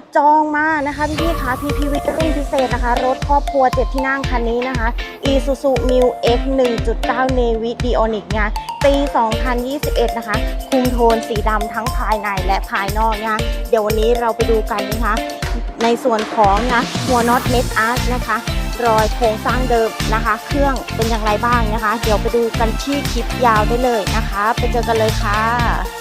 ดจองมานะคะพี่พี่ๆคะ PPV รุ่นพิเศษนะคะ รถครอบครัว 7 ที่นั่งคันนี้นะคะ Isuzu Mu X 1.9 Navy Dionic งานปี 2021 นะคะ คุมโทนสีดำทั้งภายในและภายนอกนะเดี๋ยววันนี้เราไปดูกันนะคะ ในส่วนของนะหัวน็อตเม็ดอาร์ตนะคะ รอยโครงสร้างเดิมนะคะ เครื่องเป็นอย่างไรบ้างนะคะ เดี๋ยวไปดูกันที่คลิปยาวได้เลยนะคะ ไปเจอกันเลยค่ะ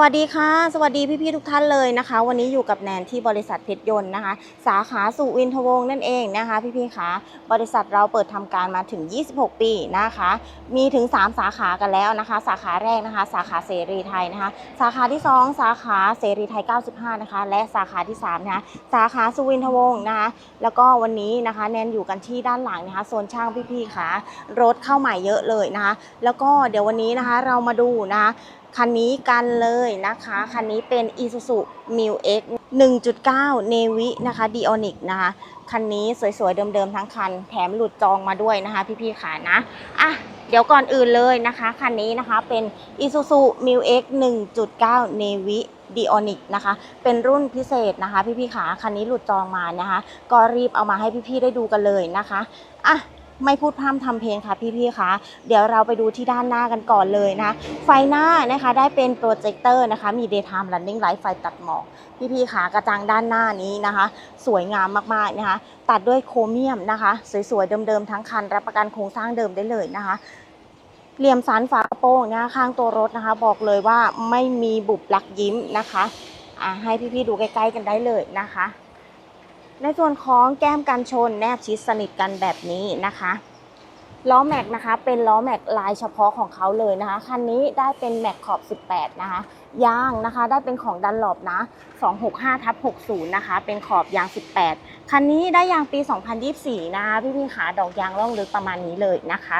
วัสดีค่ะ สวัสดีพี่ๆทุกท่านเลยนะคะ วันนี้อยู่กับแนนที่บริษัทเพชรยนต์นะคะ สาขาสุวินทวงศ์นั่นเองนะคะ พี่ๆคะบริษัทเราเปิดทำการมาถึง 26 ปีนะคะ มีถึง 3 สาขากันแล้วนะคะ สาขาแรกนะคะ สาขาเสรีไทยนะคะ สาขาที่ 2 สาขาเสรีไทย 95 นะคะ และสาขาที่3นะคะสาขาสุวินทวงศ์นะคะแล้วก็วันนี้นะคะแนนอยู่กันที่ด้านหลังนะคะโซนช่างพี่ๆคะรถเข้าใหม่เยอะเลยนะคะ แล้วก็เดี๋ยววันนี้นะคะเรามาดูนะคะ คันนี้กันเลยนะคะ คันนี้เป็น Isuzu Mu X 1.9 Navy นะคะ Dionic นะคะ คันนี้สวยๆ เดิมๆ ทั้งคัน แถมหลุดจองมาด้วยนะคะ พี่ๆขานะอะเดี๋ยวก่อนอื่นเลยนะคะ คันนี้นะคะเป็น Isuzu Mu X 1.9 Navy Dionic นะคะ เป็นรุ่นพิเศษนะคะ พี่ๆขาคันนี้หลุดจองมานะคะ ก็รีบเอามาให้พี่ๆได้ดูกันเลยนะคะอะ ไม่พูดพร่ำทำเพลงค่ะพี่ๆคะเดี๋ยวเราไปดูที่ด้านหน้ากันก่อนเลยนะ ไฟหน้านะคะได้เป็นโปรเจคเตอร์นะคะ มี daytime running light ไฟตัดหมอก พี่ๆขากระจังด้านหน้านี้นะคะ สวยงามมากๆนะคะ ตัดด้วยโครเมียมนะคะ สวยๆ เดิมๆ ทั้งคัน รับประกันโครงสร้างเดิมได้เลยนะคะเหลี่ยมสันฝากระโปรงนะคะข้างตัวรถนะคะ บอกเลยว่าไม่มีบุบลักยิ้มนะคะอะให้พี่ๆดูใกล้ๆกันได้เลยนะคะ ในส่วนของแก้มกันชนแนบชิดสนิทกันแบบนี้นะคะล้อแม็กนะคะเป็นล้อแม็กลายเฉพาะของเขาเลยนะคะคันนี้ได้เป็นแม็กขอบ 18 นะคะยางนะคะได้เป็นของดันหลบนะ 265ทับ60 นะคะ เป็นขอบยาง 18 คันนี้ได้ยางปี 2024 นะคะพี่ๆขาดอกยางร่องลึกประมาณนี้เลยนะคะ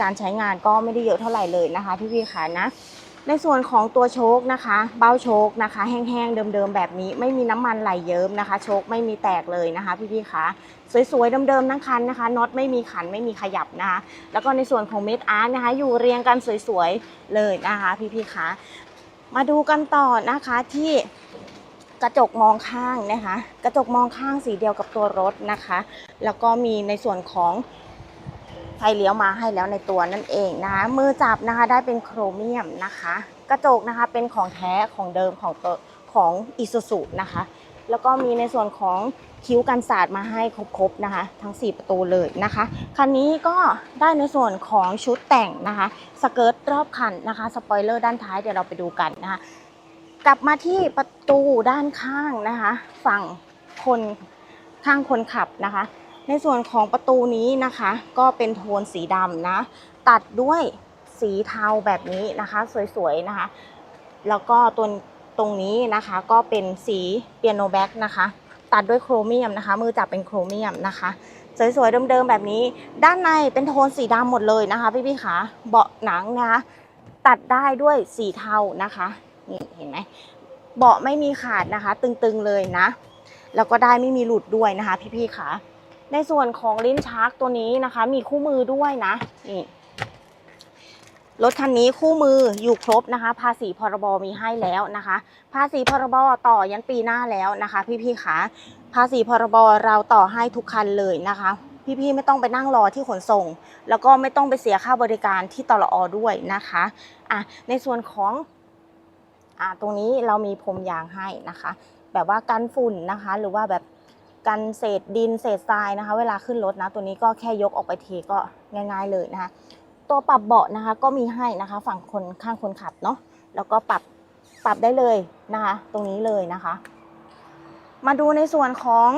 การใช้งานก็ไม่ได้เยอะเท่าไหร่เลยนะคะพี่ๆขานะ ในส่วนของตัวโชคนะคะ เบ้าโชคนะคะ แห้งๆเดิมๆแบบนี้ ไม่มีน้ำมันไหลเยิ้มนะคะ โชคไม่มีแตกเลยนะคะ พี่ๆคะสวยๆเดิมๆทั้งคันนะคะน็อตไม่มีขันไม่มีขยับนะคะ แล้วก็ในส่วนของเม็ดอาร์ตนะคะ อยู่เรียงกันสวยๆเลยนะคะ พี่ๆคะมาดูกันต่อนะคะที่กระจกมองข้างนะคะ กระจกมองข้างสีเดียวกับตัวรถนะคะ แล้วก็มีในส่วนของ ไฟเลี้ยวมาให้แล้วในตัวนั่นเองนะคะมือจับนะคะได้เป็นโครเมียมนะคะ กระจกนะคะเป็นของแท้ของเดิมของตัวของอิซูซุนะคะ แล้วก็มีในส่วนของคิ้วกันสาดมาให้ครบๆนะคะ ทั้ง 4 ประตูเลยนะคะ คันนี้ก็ได้ในส่วนของชุดแต่งนะคะ สเกิร์ตรอบคันนะคะ สปอยเลอร์ด้านท้ายเดี๋ยวเราไปดูกันนะคะ กลับมาที่ประตูด้านข้างนะคะ ฝั่งคนข้างคนขับนะคะ ในส่วนของประตูนี้นะคะ ก็เป็นโทนสีดำนะ ตัดด้วยสีเทาแบบนี้นะคะ สวยๆนะคะ แล้วก็ตัวตรงนี้นะคะก็เป็นสีเปียโนแบ็กนะคะ ตัดด้วยโครเมียมนะคะ มือจับเป็นโครเมียมนะคะ สวยๆเดิมๆแบบนี้ ด้านในเป็นโทนสีดำหมดเลยนะคะพี่ๆคะเบาะหนังนะคะตัดได้ด้วยสีเทานะคะนี่เห็นไหมเบาะไม่มีขาดนะคะ ตึงๆเลยนะ แล้วก็ได้ไม่มีหลุดด้วยนะคะ พี่ๆคะ ในส่วนของลิ้นชักตัวนี้นะคะ มีคู่มือด้วยนะนี่รถคันนี้คู่มืออยู่ครบนะคะ ภาษีพรบมีให้แล้วนะคะ ภาษีพรบต่อยันปีหน้าแล้วนะคะ พี่ๆคะภาษีพรบเราต่อให้ทุกคันเลยนะคะ พี่ๆไม่ต้องไปนั่งรอที่ขนส่ง แล้วก็ไม่ต้องไปเสียค่าบริการที่ตลอด้วยนะคะอะในส่วนของอ่าตรงนี้เรามีพรมยางให้นะคะ แบบว่ากันฝุ่นนะคะ หรือว่าแบบ กันเศษดินเศษทรายนะคะ เวลาขึ้นรถนะ ตัวนี้ก็แค่ยกออกไปเทก็ง่าย ๆเลยนะคะ ตัวปรับเบาะนะคะก็มีให้นะคะ ฝั่งคนข้างคนขับเนาะแล้วก็ปรับปรับได้เลยนะคะ ตรงนี้เลยนะคะ มาดูในส่วนของ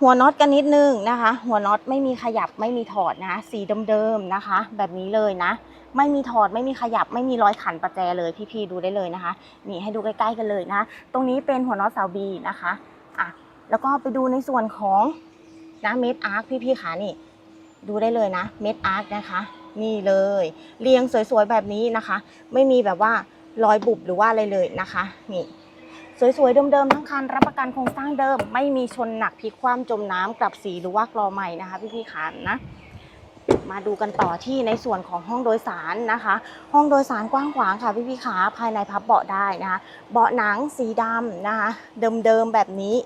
หัวน็อตกันนิดนึงนะคะ หัวน็อตไม่มีขยับไม่มีถอดนะ สีเดิมๆนะคะ แบบนี้เลยนะ ไม่มีถอดไม่มีขยับไม่มีรอยขันประแจเลยพี่ๆดูได้เลยนะคะ นี่ให้ดูใกล้ๆกันเลยนะ ตรงนี้เป็นหัวน็อตเสาบีนะคะ อะแล้วก็ไปดูในส่วนของนะเม็ดอาร์คพี่ๆขานี่ ดูได้เลยนะเม็ดอาร์คนะคะ นี่เลย เรียงสวยๆแบบนี้นะคะ ไม่มีแบบว่ารอยบุบหรือว่าอะไรเลยนะคะ นี่สวยๆเดิมๆทั้งคันรับประกันโครงสร้างเดิม ไม่มีชนหนักพลิกคว่ำจมน้ำกลับสีหรือว่ากรอใหม่นะคะ พี่ๆขานะ มาดูกันต่อที่ในส่วนของห้องโดยสารนะคะ ห้องโดยสารกว้างขวางค่ะพี่พี่ขาภายในพับเบาะได้นะคะ เบาะหนังสีดำนะคะ เดิมๆแบบนี้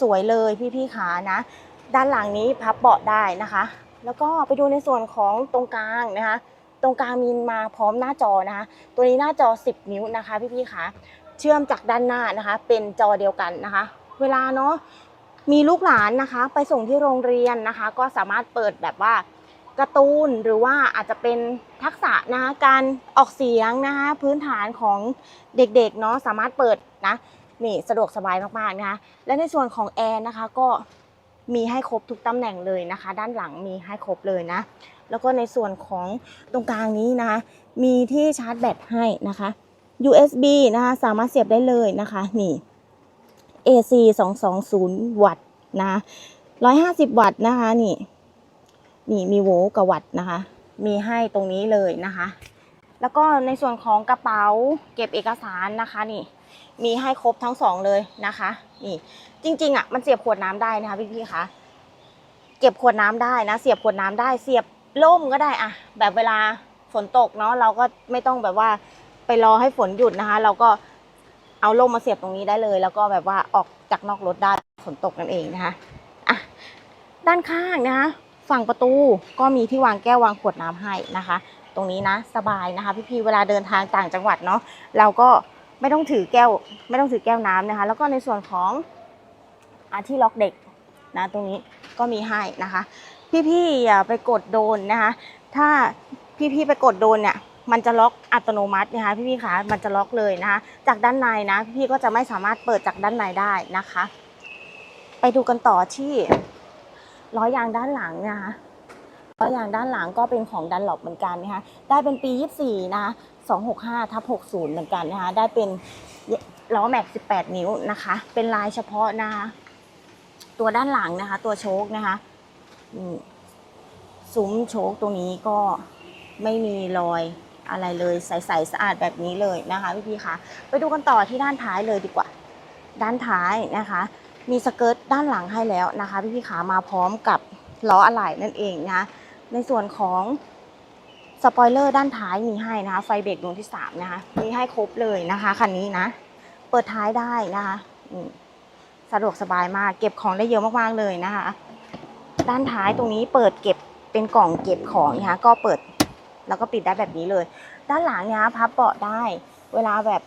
สวยๆเลยพี่พี่ขานะ ด้านหลังนี้พับเบาะได้นะคะ แล้วก็ไปดูในส่วนของตรงกลางนะคะ ตรงกลางมีมาพร้อมหน้าจอนะคะ ตัวนี้หน้าจอ 10 นิ้วนะคะ พี่พี่ขาเชื่อมจากด้านหน้านะคะ เป็นจอเดียวกันนะคะ เวลาเนาะมีลูกหลานนะคะ ไปส่งที่โรงเรียนนะคะ ก็สามารถเปิดแบบว่า การ์ตูนหรือว่าอาจจะเป็นทักษะนะคะการออกเสียงนะคะพื้นฐานของเด็กๆเนาะสามารถเปิดนะนี่สะดวกสบายมากๆนะคะและในส่วนของแอร์นะคะก็มีให้ครบทุกตำแหน่งเลยนะคะ ด้านหลังมีให้ครบเลยนะ แล้วก็ในส่วนของตรงกลางนี้นะคะ มีที่ชาร์จแบตให้นะคะ USB นะคะสามารถเสียบได้เลยนะคะนี่ AC 220 วัตต์นะคะ150 วัตต์นะคะนี่ นี่มีโวกับวัตต์นะคะ มีให้ตรงนี้เลยนะคะ แล้วก็ในส่วนของกระเป๋าเก็บเอกสารนะคะนี่ มีให้ครบทั้งสองเลยนะคะ นี่จริงๆอะมันเสียบขวดน้ำได้นะคะพี่ๆคะเก็บขวดน้ำได้นะ เสียบขวดน้ำได้ เสียบล่มก็ได้อะแบบเวลาฝนตกเนาะเราก็ไม่ต้องแบบว่าไปรอให้ฝนหยุดนะคะ เราก็เอาล่มมาเสียบตรงนี้ได้เลย แล้วก็แบบว่าออกจากนอกรถได้ฝนตกนั่นเองนะคะอะด้านข้างนะคะ ฝั่งประตูก็มีที่วางแก้ววางขวดน้ำให้นะคะ ตรงนี้นะสบายนะคะ พี่ๆเวลาเดินทางต่างจังหวัดเนาะเราก็ไม่ต้องถือแก้ว ไม่ต้องถือแก้วน้ำนะคะ แล้วก็ในส่วนของอาที่ล็อกเด็กนะตรงนี้ก็มีให้นะคะ พี่ๆอย่าไปกดโดนนะคะ ถ้าพี่ๆไปกดโดนเนี่ยมันจะล็อกอัตโนมัตินะคะพี่ๆคะมันจะล็อกเลยนะคะ จากด้านในนะพี่ๆก็จะไม่สามารถเปิดจากด้านในได้นะคะ ไปดูกันต่อที่ ล้อยางด้านหลังนะคะล้อยางด้านหลังก็เป็นของดันหลบเหมือนกันนะคะได้เป็นปี 24 นะคะ 265ทับ60 เหมือนกันนะคะได้เป็นล้อแม็ก 18 นิ้วนะคะ เป็นลายเฉพาะนะคะตัวด้านหลังนะคะ ตัวโชคนะคะซุ้มโชคตรงนี้ก็ไม่มีรอยอะไรเลยใสๆสะอาดแบบนี้เลยนะคะพี่พี่คะไปดูกันต่อที่ด้านท้ายเลยดีกว่า ด้านท้ายนะคะ มีสเกิร์ตด้านหลังให้แล้วนะคะ พี่พี่ๆขามาพร้อมกับล้ออะไหล่นั่นเองนะในส่วนของสปอยเลอร์ด้านท้ายมีให้นะคะ ไฟเบรกดวงที่สามนะคะมีให้ครบเลยนะคะคันนี้นะ เปิดท้ายได้นะคะสะดวกสบายมากเก็บของได้เยอะมากๆเลยนะคะ ด้านท้ายตรงนี้เปิดเก็บเป็นกล่องเก็บของนะคะก็เปิดแล้วก็ปิดได้แบบนี้เลย ด้านหลังเนี่ยพับเบาะได้ เวลาแบบ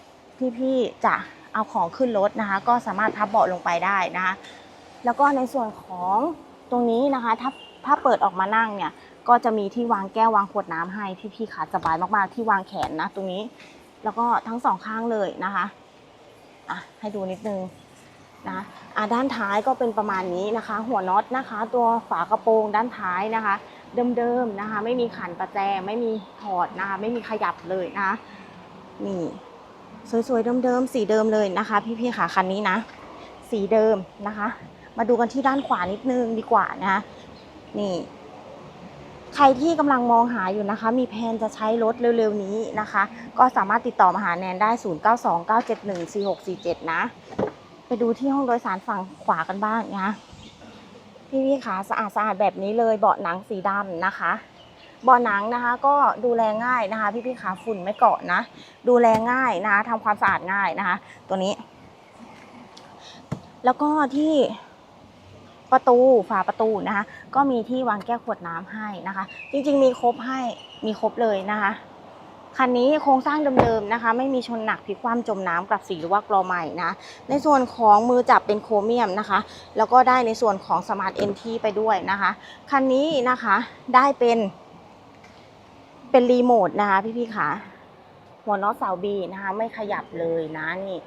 พี่ๆจะ เอาของขึ้นรถนะคะ ก็สามารถพับเบาะลงไปได้นะคะ แล้วก็ในส่วนของตรงนี้นะคะ ถ้าถ้าเปิดออกมานั่งเนี่ย ก็จะมีที่วางแก้ววางขวดน้ำให้พี่ๆขาสบายมากๆที่วางแขนนะตรงนี้ แล้วก็ทั้งสองข้างเลยนะคะอะให้ดูนิดนึงนะอะด้านท้ายก็เป็นประมาณนี้นะคะ หัวน็อตนะคะ ตัวฝากระโปรงด้านท้ายนะคะ เดิมๆนะคะ ไม่มีขันประแจไม่มีถอดนะคะ ไม่มีขยับเลยนะนี่ สวยๆเดิมๆสีเดิมเลยนะคะ พี่ๆค่ะคันนี้นะ สีเดิมนะคะ มาดูกันที่ด้านขวานิดนึงดีกว่านะนี่ ใครที่กำลังมองหาอยู่นะคะ มีแผนจะใช้รถเร็วๆนี้นะคะ ก็สามารถติดต่อมาหาแนนได้ 0929714647 นะ ไปดูที่ห้องโดยสารฝั่งขวากันบ้างนะพี่พี่ขาสะอาดสะอาดแบบนี้เลยเบาะหนังสีดำนะคะ บาะหนังนะคะ ก็ดูแลง่ายนะคะ พี่พี่ขาฝุ่นไม่เกาะนะ ดูแลง่ายนะคะทำความสะอาดง่ายนะคะ ตัวนี้ แล้วก็ที่ประตูฝาประตูนะคะ ก็มีที่วางแก้วขวดน้ำให้นะคะ จริงๆ มีครบให้มีครบเลยนะคะคันนี้โครงสร้างเดิมๆนะคะ ไม่มีชนหนักพลิกคว่ำจมน้ำกลับสีหรือว่ากรอใหม่นะ ในส่วนของมือจับเป็นโครเมียมนะคะ แล้วก็ได้ในส่วนของสมาร์ทเอ็นทีไปด้วยนะคะ คันนี้นะคะได้เป็น เป็นรีโมทนะคะพี่ๆค่ะหัวน็อตเสาบีนะคะไม่ขยับเลยนะนี่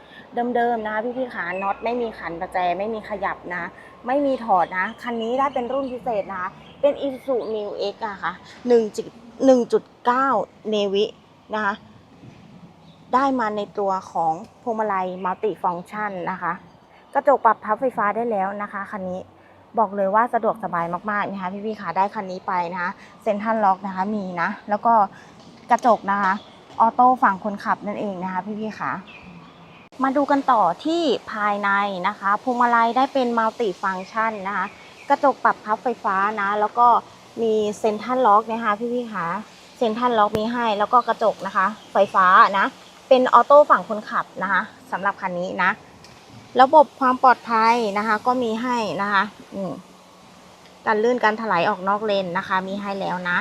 เดิมๆนะคะพี่ๆค่ะน็อตไม่มีขันประแจไม่มีขยับนะ ไม่มีถอดนะ คันนี้ได้เป็นรุ่นพิเศษนะคะเป็น Isuzu New X อะค่ะ1.9 Navy นะคะได้มาในตัวของพวงมาลัยมัลติฟังชันนะคะ กระจกปรับพับไฟฟ้าได้แล้วนะคะคันนี้ บอกเลยว่าสะดวกสบายมากๆนะคะพี่ๆค่ะได้คันนี้ไปนะคะเซ็นทรัลล็อกนะคะมีนะ แล้วก็กระจกนะคะออโต้ฝั่งคนขับนั่นเองนะคะพี่ๆค่ะมาดูกันต่อที่ภายในนะคะพวงมาลัยได้เป็นมัลติฟัง c t ชันนะคะกระจกปรับพับไฟฟ้านะ แล้วก็มีเซนทันล็อกนะคะพี่พี่ๆคะเซนทันล็อกมีให้แล้วก็กระจกนะคะ ไฟฟ้านะ เป็นออโต้ฝั่งคนขับนะคะสำหรับคันนี้นะ ระบบความปลอดภัยนะคะ ก็มีให้นะคะการลื่นการถลายออกนอกเลนนะคะ มีให้แล้วนะ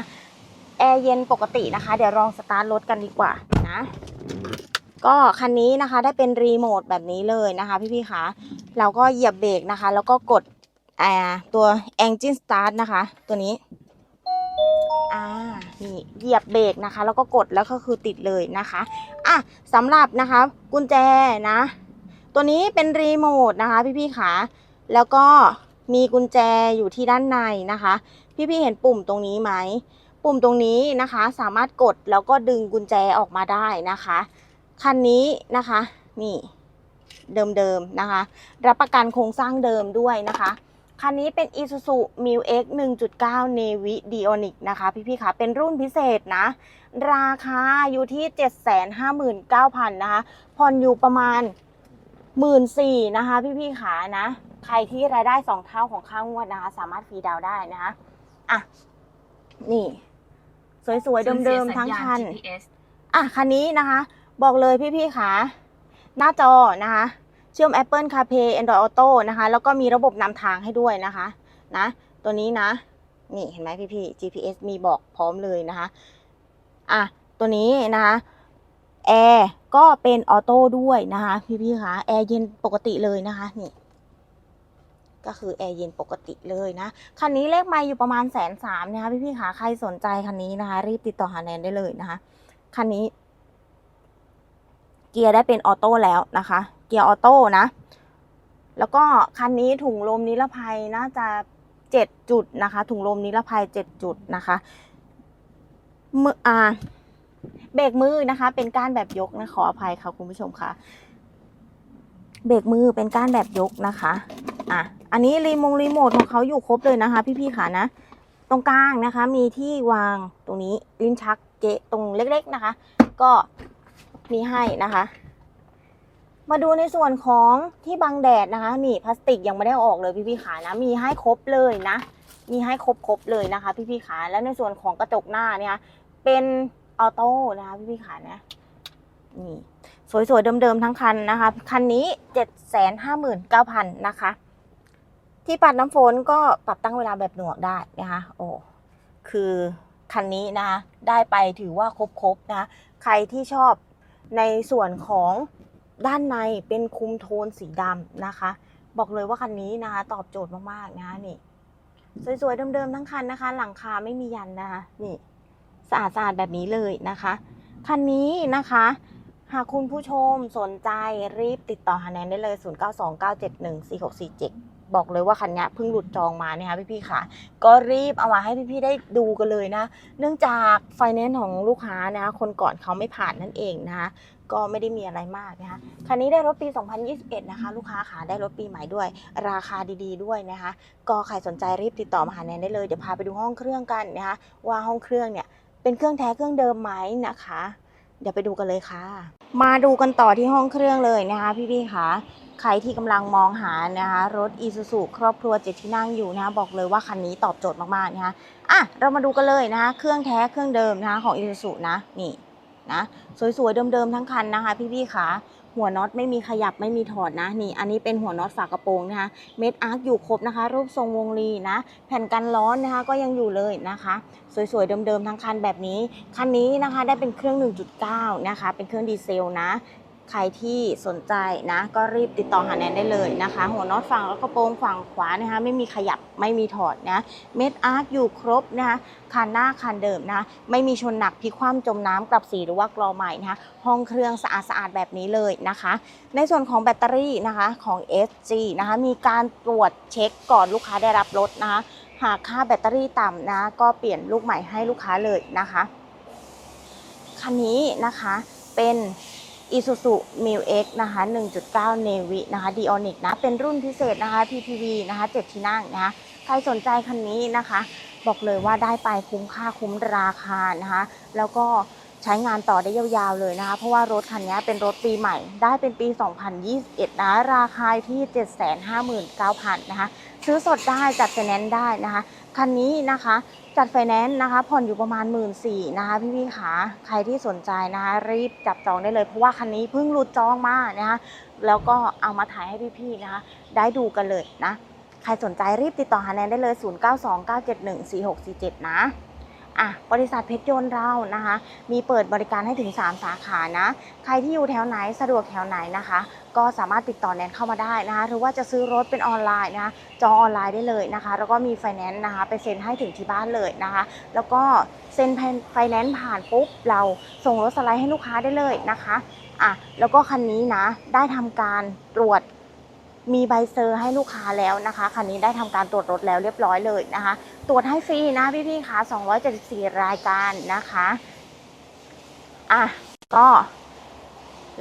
แอร์เย็นปกตินะคะ เดี๋ยวลองสตาร์ทรถกันดีกว่านะก็คันนี้นะคะได้เป็นรีโมทแบบนี้เลยนะคะ พี่ๆคะเราก็เหยียบเบรกนะคะ แล้วก็กดแอ่าตัว engine start นะคะ ตัวนี้อ่านี่เหยียบเบรกนะคะ แล้วก็กดแล้วก็คือติดเลยนะคะอะสำหรับนะคะ กุญแจนะ ตัวนี้เป็นรีโมทนะคะพี่ๆค่ะ แล้วก็มีกุญแจอยู่ที่ด้านในนะคะ พี่ๆเห็นปุ่มตรงนี้ไหม ปุ่มตรงนี้นะคะสามารถกดแล้วก็ดึงกุญแจออกมาได้นะคะ คันนี้นะคะนี่เดิมๆนะคะ รับประกันโครงสร้างเดิมด้วยนะคะคันนี้เป็น Isuzu m u X 1.9 Navy Dionic นะคะพี่ๆคะเป็นรุ่นพิเศษนะ ราคาอยู่ที่ 759,000 นะคะ ผ่อนอยู่ประมาณ 14,000นะคะ พี่ๆขานะ ใครที่รายได้2เท่าของค่างวดนะคะ สามารถฟรีดาวน์ได้นะคะอะนี่ สวยๆเดิมๆทั้งคัน GPS อะคันนี้นะคะ บอกเลยพี่ๆค่ะหน้าจอนะคะ เชื่อม Apple CarPlay Android Auto นะคะ แล้วก็มีระบบนำทางให้ด้วยนะคะ นะ ตัวนี้นะ นี่เห็นไหมพี่ๆ GPS มีบอกพร้อมเลยนะคะ อะ ตัวนี้นะคะแอร์ ก็เป็นออโต้ด้วยนะคะพี่ๆคะแอร์เย็นปกติเลยนะคะนี่ก็คือแอร์เย็นปกติเลยนะคันนี้เลขไม่อยู่ประมาณแสนสามนะคะพี่ๆคะใครสนใจคันนี้นะคะ รีบติดต่อหาแนนได้เลยนะคะคันนี้ เกียร์ได้เป็นออโต้แล้วนะคะ เกียร์ออโต้นะ แล้วก็คันนี้ถุงลมนิรภัยน่าจะเจ็ดจุดนะคะ ถุงลมนิรภัยเจ็ดจุดนะคะเมื่ออ่า เบรกมือนะคะ เป็นก้านแบบยกนะขออภัยค่ะคุณผู้ชมค่ะ เบรกมือเป็นก้านแบบยกนะคะอะอันนี้รีโมงรีโมทของเขาอยู่ครบเลยนะคะ พี่ๆค่ะนะ ตรงกลางนะคะ มีที่วางตรงนี้ลิ้นชักเกะตรงเล็ก ๆนะคะ ก็มีให้นะคะ มาดูในส่วนของที่บังแดดนะคะ นี่พลาสติกยังไม่ได้ออกเลยพี่ๆขานะ มีให้ครบเลยนะ มีให้ครบครบๆเลยนะคะ พี่ๆขาแล้วในส่วนของกระจกหน้าเนี่ยเป็น ออโต้นะคะพี่ๆขานะนี่สวยๆเดิมๆทั้งคันนะคะ คันนี้759,000นห้าหมื่นเก้าพันนะคะ ที่ปัดน้ำฝนก็ปรับตั้งเวลาแบบหน่วงได้นะคะโอ้คือคันนี้นะคะได้ไปถือว่าครบๆนะใครที่ชอบในส่วนของด้านในเป็นคุมโทนสีดำนะคะ บอกเลยว่าคันนี้นะคะตอบโจทย์มากๆนะคะนี่ สวยๆเดิมๆทั้งคันนะคะ หลังคาไม่มียันนะคะนี่ สะอาดๆแบบนี้เลยนะคะคันนี้นะคะ หากคุณผู้ชมสนใจรีบติดต่อหาแนนได้เลย 0929714647 บอกเลยว่าคันนี้เพิ่งหลุดจองมาเนี่ยค่ะพี่ๆค่ะ ก็รีบเอามาให้พี่ๆได้ดูกันเลยนะ เนื่องจากไฟแนนซ์ของลูกค้านะคะคนก่อนเขาไม่ผ่านนั่นเองนะคะก็ไม่ได้มีอะไรมากนะคะ คันนี้ได้รถปี 2021 นะคะ ลูกค้าขาได้รถปีใหม่ด้วย ราคาดีๆด้วยนะคะ ก็ใครสนใจรีบติดต่อมาหาแนนได้เลย เดี๋ยวพาไปดูห้องเครื่องกันนะคะ ว่าห้องเครื่องเนี่ย เป็นเครื่องแท้เครื่องเดิมไหมนะคะ เดี๋ยวไปดูกันเลยค่ะ มาดูกันต่อที่ห้องเครื่องเลยนะคะ พี่ๆคะใครที่กำลังมองหานะคะรถ i s u z u ครอบครัวเจ็ดที่นั่งอยู่นะคะบอกเลยว่าคันนี้ตอบโจทย์มากๆนะคะอะเรามาดูกันเลยนะคะเครื่องแท้เครื่องเดิมนะคะของ i s u z u นะนี่นะสวยๆเดิมๆทั้งคันนะคะ พี่ๆค่ะ หัวน็อตไม่มีขยับไม่มีถอดนะนี่ อันนี้เป็นหัวน็อตฝากระโปรงนะคะเม็ดอาร์คอยู่ครบนะคะ รูปทรงวงรีนะ แผ่นกันร้อนนะคะก็ยังอยู่เลยนะคะ สวยๆเดิมๆทั้งคันแบบนี้ คันนี้นะคะได้เป็นเครื่อง 1.9 นะคะ เป็นเครื่องดีเซลนะ ใครที่สนใจนะก็รีบติดต่อหาแนนได้เลยนะคะ หัวน็อตฝั่งแล้วก็โปรงฝั่งขวานะคะไม่มีขยับไม่มีถอดนะเม็ดอาร์คอยู่ครบนะคะคันหน้าคันเดิมนะไม่มีชนหนักพิคว่ำจมน้ำกลับสีหรือว่ากรอใหม่นะคะห้องเครื่องสะอาดๆแบบนี้เลยนะคะ ในส่วนของแบตเตอรี่นะคะของ SG นะคะมีการตรวจเช็คก่อนลูกค้าได้รับรถนะคะหากค่าแบตเตอรี่ต่ำนะ ก็เปลี่ยนลูกใหม่ให้ลูกค้าเลยนะคะ คันนี้นะคะเป็น Isuzu m u X นะคะ 1.9 Navy นะคะ Dionic นะ เป็นรุ่นพิเศษนะคะ PPV นะคะ 7 ที่นั่งนะคะ ใครสนใจคันนี้นะคะ บอกเลยว่าได้ไปคุ้มค่าคุ้มราคานะคะ แล้วก็ใช้งานต่อได้ยาวๆเลยนะคะ เพราะว่ารถคันนี้เป็นรถปีใหม่ ได้เป็นปี 2021 นะ ราคาที่ 759,000 นะคะ ซื้อสดได้จัดไฟแนนซ์ได้นะคะ คันนี้นะคะ จัดไฟแนนซ์นะคะ ผ่อนอยู่ประมาณ 1 4ื่นนะคะ พี่พี่ขาใครที่สนใจนะคะ รีบจับจองได้เลย เพราะว่าคันนี้เพิ่งหลุดจองมานะคะ แล้วก็เอามาถ่ายให้พี่ๆนะคะ ได้ดูกันเลยนะ ใครสนใจรีบติดต่อหาแนนได้เลย 0929714647 นะ อะบริษัทเพชรยนต์เรานะคะ มีเปิดบริการให้ถึง 3 สาขานะ ใครที่อยู่แถวไหนสะดวกแถวไหนนะคะ ก็สามารถติดต่อแนนเข้ามาได้นะคะ หรือว่าจะซื้อรถเป็นออนไลน์นะคะจองออนไลน์ได้เลยนะคะ แล้วก็มีไฟแนนซ์นะคะไปเซ็นให้ถึงที่บ้านเลยนะคะ แล้วก็เซ็นไฟแนนซ์ผ่านปุ๊บเราส่งรถสไลด์ให้ลูกค้าได้เลยนะคะอะแล้วก็คันนี้นะได้ทำการตรวจ มีใบเซอร์ให้ลูกค้าแล้วนะคะคันนี้ได้ทำการตรวจรถแล้วเรียบร้อยเลยนะคะ ตรวจให้ฟรีนะพี่ๆคะ274 รายการนะคะอะก็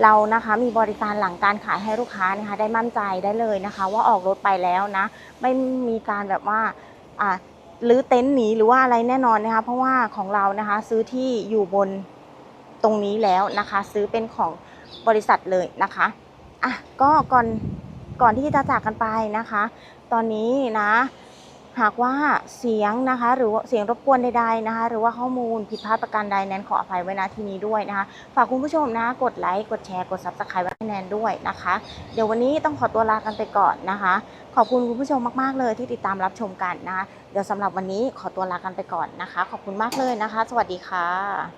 เรานะคะมีบริการหลังการขายให้ลูกค้านะคะ ได้มั่นใจได้เลยนะคะ ว่าออกรถไปแล้วนะ ไม่มีการแบบว่าอะหรือเต็นท์หนีหรือว่าอะไรแน่นอนนะคะ เพราะว่าของเรานะคะซื้อที่อยู่บนตรงนี้แล้วนะคะ ซื้อเป็นของบริษัทเลยนะคะอะก็ก่อน ก่อนที่จะจากกันไปนะคะ ตอนนี้นะ หากว่าเสียงนะคะ หรือเสียงรบกวนใดๆนะคะ หรือว่าข้อมูลผิดพลาดประการใดแนนขออภัยไว้ณที่นี้ด้วยนะคะ ฝากคุณผู้ชมนะกดไลค์กดแชร์กด subscribe ไว้ให้แนนด้วยนะคะ เดี๋ยววันนี้ต้องขอตัวลากันไปก่อนนะคะ ขอบคุณคุณผู้ชมมากๆเลยที่ติดตามรับชมกันนะคะเดี๋ยวสำหรับวันนี้ขอตัวลากันไปก่อนนะคะ ขอบคุณมากเลยนะคะ สวัสดีค่ะ